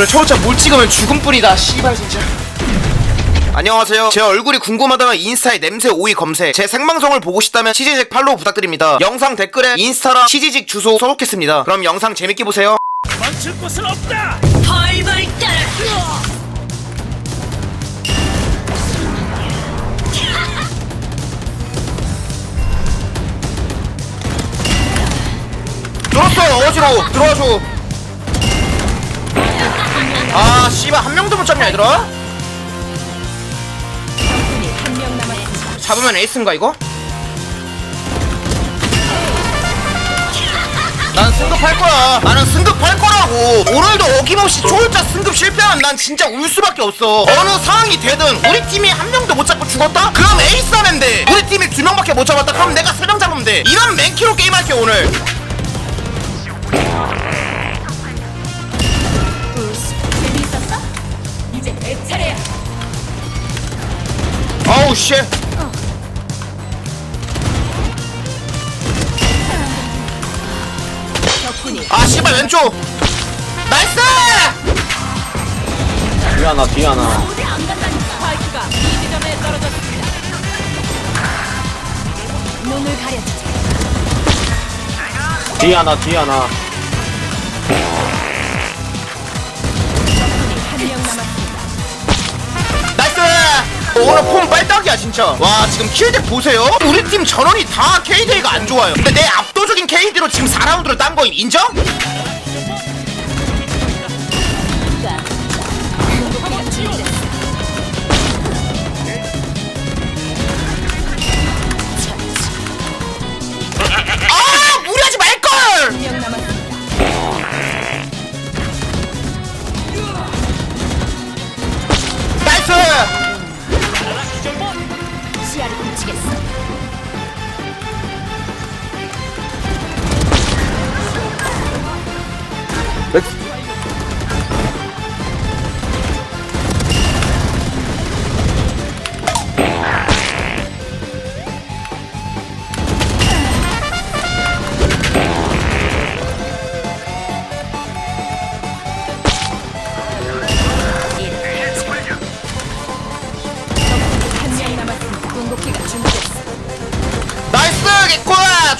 오늘 초보자 못 찍으면 죽음뿐이다 씨발 진짜. 안녕하세요. 제 얼굴이 궁금하다면 인스타에 냄새 오이 검색 제 생방송을 보고 싶다면 치지직 팔로우 부탁드립니다. 영상 댓글에 인스타랑 치지직 주소 써놓겠습니다. 그럼 영상 재밌게 보세요. 멈출 곳은 없다. 벌벌 들었어 어지러워. 들어와줘 아 씨발 한 명도 못 잡냐 얘들아. 잡으면 에이스인가 이거? 난 승급할 거야. 나는 승급할 거라고. 오늘도 어김없이 초월자 승급 실패하면 난 진짜 울 수밖에 없어. 어느 상황이 되든 우리 팀이 한 명도 못 잡고 죽었다? 그럼 에이스 하면 돼. 우리 팀이 두 명밖에 못 잡았다? 그럼 내가 세 명 잡으면 돼. 이런 맨키로 게임할게 오늘. 씨. 덕분이 아 씨발 왼쪽. 나이스! 뒤 하나 뒤 하나. 뒤 하나 뒤 하나 오늘 폼 빨딱이야 진짜. 와 지금 킬덱 보세요. 우리 팀 전원이 다 KD가 안 좋아요. 근데 내 압도적인 KD로 지금 4라운드를 딴 거임 인정?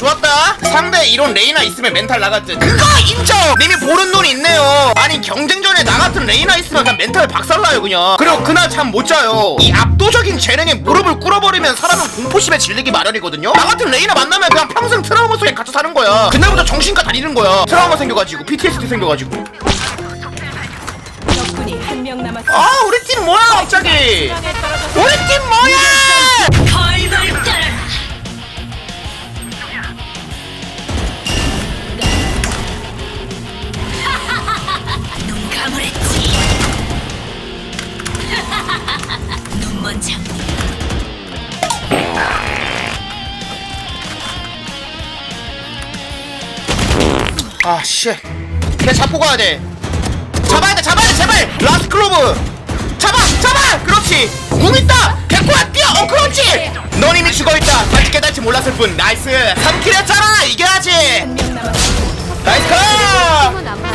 좋았다. 상대 이런 레이나 있으면 멘탈 나갔지. 그거 인정! 님이 보는 눈이 있네요. 아니 경쟁전에 나 같은 레이나 있으면 그냥 멘탈 박살나요 그냥. 그리고 그날 잠 못 자요. 이 압도적인 재능에 무릎을 꿇어버리면 사람은 공포심에 질리기 마련이거든요. 나 같은 레이나 만나면 그냥 평생 트라우마 속에 갇혀 사는 거야. 그날부터 정신과 다니는 거야. 트라우마 생겨가지고 PTSD 생겨가지고. 한명. 아 우리 팀 뭐야 갑자기. 우리 팀 뭐야 장미. 아, 씨. 걔 잡고 가야 돼. 잡아야 돼, 잡아야 돼, 제발! 라스트 클로브! 잡아, 잡아! 그렇지! 궁 있다! 개코야, 뛰어! 어, 그렇지! 넌 이미 죽어있다. 아직 깨달지 몰랐을 뿐. 나이스! 3킬 했잖아! 이겨야지! 나이스 컷!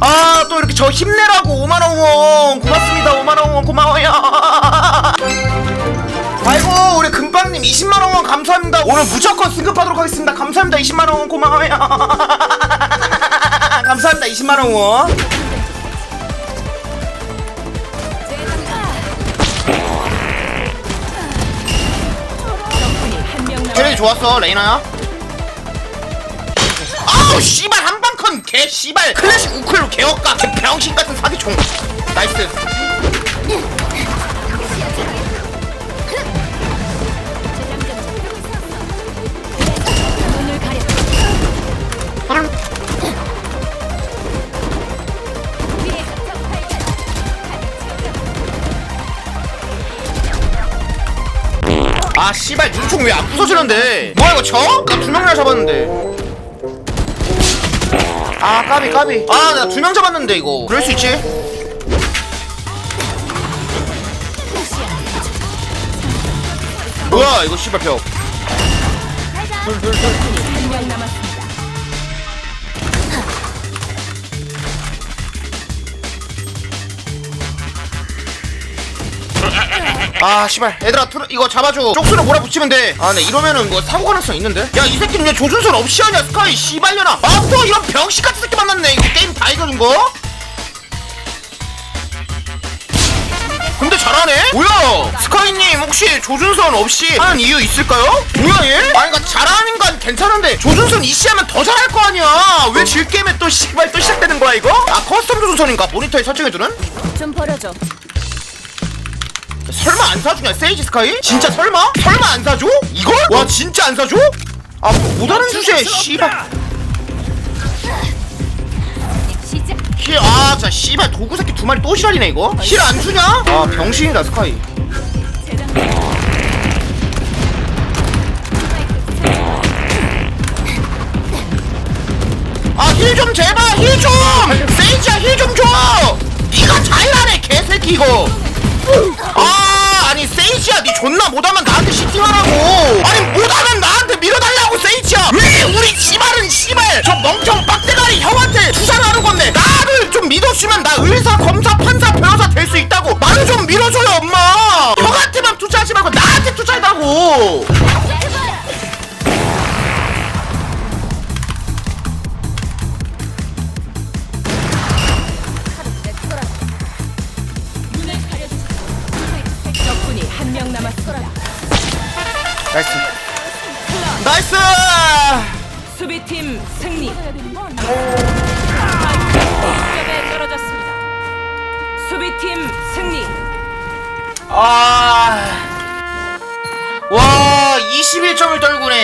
아, 또 이렇게 저 힘내라고 5만원 후원! 고맙습니다, 5만원 후원 고마워요! 아이고, 우리 금빵님 20만원 후원 감사합니다. 오늘 무조건 승급하도록 하겠습니다. 감사합니다, 20만원 후원 고마워요. 감사합니다, 20만원 후원. 남았습니다. 좋았어 레이나야 아우 씨발 한방 컨개 씨발 클래식 우클로 개업가 개 병신 같은 사기총 나이스. 아 씨발 눈총 왜안 부서지는데 뭐야 이거 쳐? 나두 명이나 잡았는데 아 까비 까비. 아 나 두 명 잡았는데 이거. 그럴 수 있지? 뭐야 이거 씨발 벽. 한명 남 아 씨발 얘들아 틀어, 이거 잡아줘 쪽수로 몰아붙이면 돼아 근데 이러면은 뭐 사고 가능성 있는데 야 이 새끼는 왜 조준선 없이 하냐 스카이 씨발려나 아또 이런 병신 같은 새끼 만났네 이거 게임 다 이겨준 거? 근데 잘하네? 뭐야 스카이님 혹시 조준선 없이 하는 이유 있을까요? 뭐야 얘? 아니 그니까 잘하는 건 괜찮은데 조준선 이씨 하면 더 잘할 거 아니야 왜 질 게임에 또 씨발 또 시작되는 거야 이거? 아 커스텀 조준선인가 모니터에 설정해두는? 좀 버려줘. 설마 안 사주냐 세이지 스카이? 진짜 설마? 설마 안 사줘? 이걸? 와 진짜 안 사줘? 아 못하는 주제에 씨발. 힐아자 씨발 도구 새끼 두 마리 또 지랄이네 이거 힐 안 주냐? 아 병신이다 스카이 아 힐 좀 제발 힐좀 세이지야 힐 좀 줘 니가 자일하네 개새끼 이거 존나 못하면 나한테 시팅하라고. 아니 못하면 나한테 밀어달라고 세이지야. 왜 우리 씨발은 씨발. 저 멍청 빡대가리 형한테 투사하는 건데 나를 좀 믿어주면 나 의사 검사 판사 변호사 될 수 있다고. 말을 좀 밀어줘요 엄마. 형한테만 투자하지 말고 나한테 투자해달라고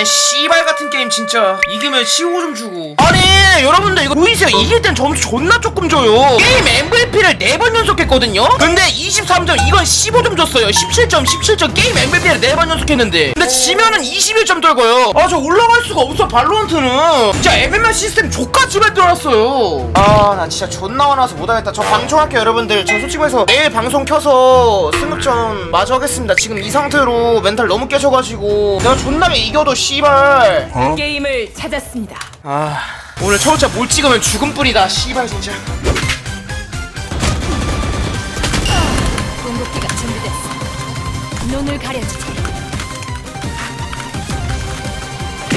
English. 씨발 같은 게임 진짜. 이기면 15점 주고. 아니 여러분들 이거 보이세요? 이길 땐 점수 존나 조금 줘요. 게임 MVP를 4번 연속했거든요? 근데 23점 이건 15점 줬어요. 17점 17점 게임 MVP를 4번 연속했는데. 근데 지면은 21점 떨고요. 아 저 올라갈 수가 없어 발로한테는. 진짜 MMR 시스템 족같이 만들어놨어요. 아 나 진짜 존나 화나서 못하겠다. 저 방송할게요 여러분들. 저 솔직히 말해서 내일 방송 켜서 승급 좀 마저 하겠습니다. 지금 이 상태로 멘탈 너무 깨져가지고. 내가 존나게 이겨도 씨발 게임을 찾았습니다. 아 오늘 초보자 못 찍으면 죽음뿐이다 씨발 진짜 공격기가 준비됐어. 눈을 가려주지.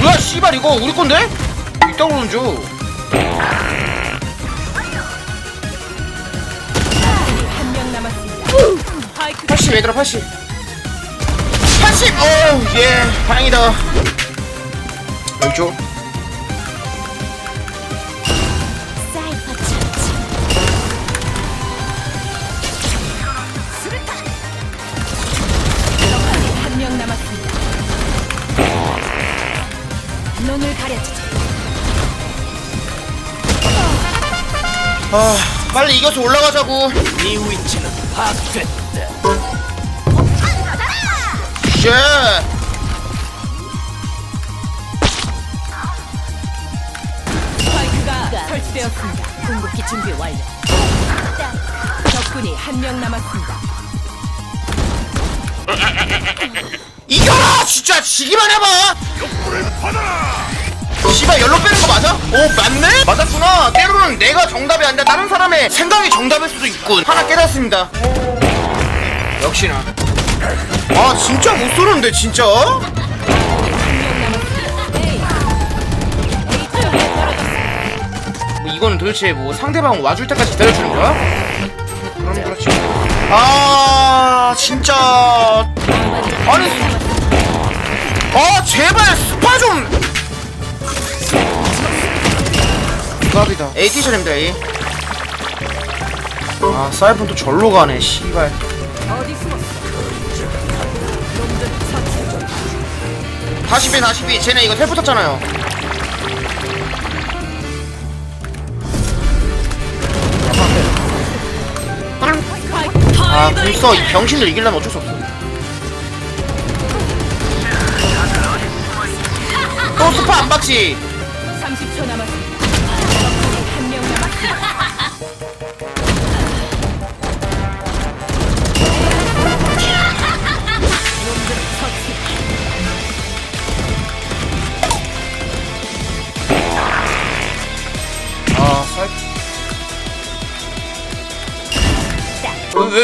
뭐야 씨발 이거 우리 건데? 이따 그러는 줄 한 명 남았습니다. 스파이크 80 얘들아 80 80 어우 예 다행이다 왼쪽 사이퍼 처치. 적군이 한명 남았습니다. 눈을 가려주지. 아 빨리 이겨서 올라가자고 네 위치는 파악됐다. 쉣 설치되었습니다. 궁극기 준비 완료. 적군이 한 명 남았습니다. 이겨라 진짜 지기만 해봐. 씨발 열로 빼는 거 맞아? 오 맞네? 맞았구나 때로는 내가 정답이 아니라 다른 사람의 생각이 정답일 수도 있군 하나 깨닫습니다 역시나 아 진짜 못 쏘는데 진짜? 이거는 도대체 뭐 상대방 와줄 때까지 기다려주는 거야? 그럼 그렇지. 아 진짜. 아니 아 제발 스파 좀. 갑이다. A 티셔입니다 A. 아 사이폰 또 절로 가네 씨발. 다시 빼 다시 빼. 쟤네 이거 텔 붙었잖아요 아 불써 이 병신들 이기려면 어쩔 수 없어. 또 스파 안 박지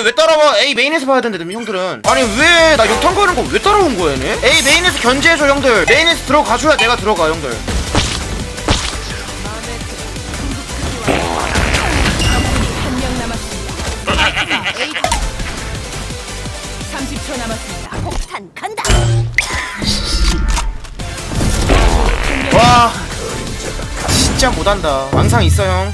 왜, 왜 따라와? A 메인에서 봐야 되는데 형들은 아니 왜 나 욕탕 가는 거 왜 따라온 거야 얘네? A 메인에서 견제해줘 형들 메인에서 들어가줘야 내가 들어가 형들 한명 남았습니다. 파이크가 A 30초 남았습니다. 폭탄 간다. 와 진짜 못한다 망상 있어 형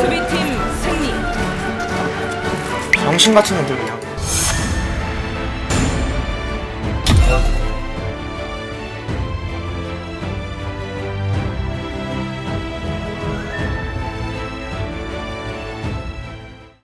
수비팀 승리. 병신 같은 놈들 그냥